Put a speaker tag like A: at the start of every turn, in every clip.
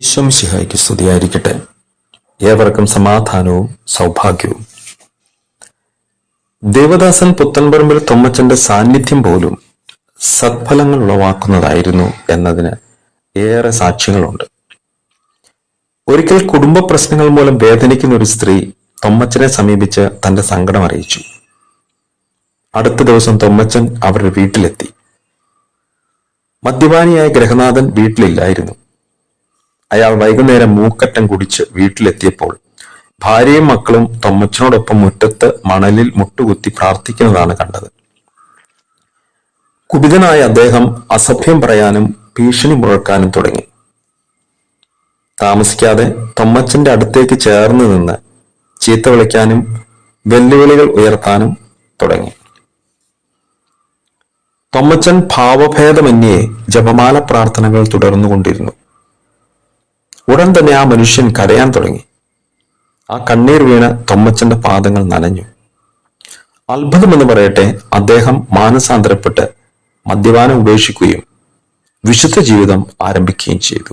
A: ഈശ്വം ശിഹായിക്ക് സ്തുതിയായിരിക്കട്ടെ. ഏവർക്കും സമാധാനവും സൗഭാഗ്യവും. ദേവദാസൻ പുത്തൻപറമ്പിൽ തൊമ്മച്ചന്റെ സാന്നിധ്യം പോലും സത്ഫലങ്ങൾ ഉളവാക്കുന്നതായിരുന്നു എന്നതിന് ഏറെ സാക്ഷ്യങ്ങളുണ്ട്. ഒരിക്കൽ കുടുംബ പ്രശ്നങ്ങൾ മൂലം വേദനിക്കുന്ന ഒരു സ്ത്രീ തൊമ്മച്ചനെ സമീപിച്ച് തന്റെ സങ്കടം അറിയിച്ചു. അടുത്ത ദിവസം തൊമ്മച്ചൻ അവരുടെ വീട്ടിലെത്തി. മദ്യപാനിയായ ഗ്രഹനാഥൻ വീട്ടിലില്ലായിരുന്നു. അയാൾ വൈകുന്നേരം മൂക്കറ്റം കുടിച്ച് വീട്ടിലെത്തിയപ്പോൾ ഭാര്യയും മക്കളും തൊമ്മച്ചനോടൊപ്പം മുറ്റത്ത് മണലിൽ മുട്ടുകുത്തി പ്രാർത്ഥിക്കുന്നതാണ് കണ്ടത്. കുപിതനായ അദ്ദേഹം അസഭ്യം പറയാനും ഭീഷണി മുഴക്കാനും തുടങ്ങി. താമസിക്കാതെ തൊമ്മച്ചന്റെ അടുത്തേക്ക് ചേർന്ന് നിന്ന് ചീത്ത വിളിക്കാനും വെല്ലുവിളികൾ ഉയർത്താനും തുടങ്ങി. തൊമ്മച്ചൻ ഭാവഭേദമന്യേ ജപമാല പ്രാർത്ഥനകൾ തുടർന്നുകൊണ്ടിരുന്നു. ഉടൻ തന്നെ ആ മനുഷ്യൻ കരയാൻ തുടങ്ങി. ആ കണ്ണീർ വീണ തൊമ്മച്ചന്റെ പാദങ്ങൾ നനഞ്ഞു. അത്ഭുതമെന്ന് പറയട്ടെ അദ്ദേഹം മാനസാന്തരപ്പെട്ട് മദ്യപാനം ഉപേക്ഷിക്കുകയും വിശുദ്ധ ജീവിതം ആരംഭിക്കുകയും ചെയ്തു.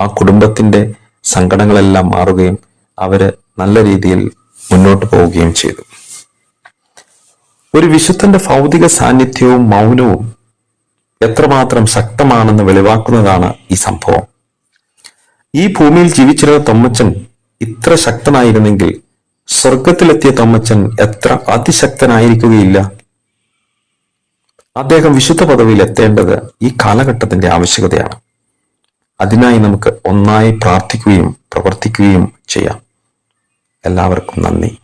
A: ആ കുടുംബത്തിന്റെ സങ്കടങ്ങളെല്ലാം മാറുകയും അവർ നല്ല രീതിയിൽ മുന്നോട്ട് പോവുകയും ചെയ്തു. ഒരു വിശുദ്ധന്റെ ഭൗതിക സാന്നിധ്യവും മൗനവും എത്രമാത്രം ശക്തമാണെന്ന് വെളിവാക്കുന്നതാണ് ഈ സംഭവം. ഈ ഭൂമിയിൽ ജീവിച്ചിരുന്ന തൊമ്മച്ചൻ ഇത്ര ശക്തനായിരുന്നെങ്കിൽ സ്വർഗത്തിലെത്തിയ തൊമ്മച്ചൻ എത്ര അതിശക്തനായിരിക്കുകയില്ല. അദ്ദേഹം വിശുദ്ധ പദവിയിൽ എത്തേണ്ടത് ഈ കാലഘട്ടത്തിന്റെ ആവശ്യകതയാണ്. അതിനായി നമുക്ക് ഒന്നായി പ്രാർത്ഥിക്കുകയും പ്രവർത്തിക്കുകയും ചെയ്യാം. എല്ലാവർക്കും നന്ദി.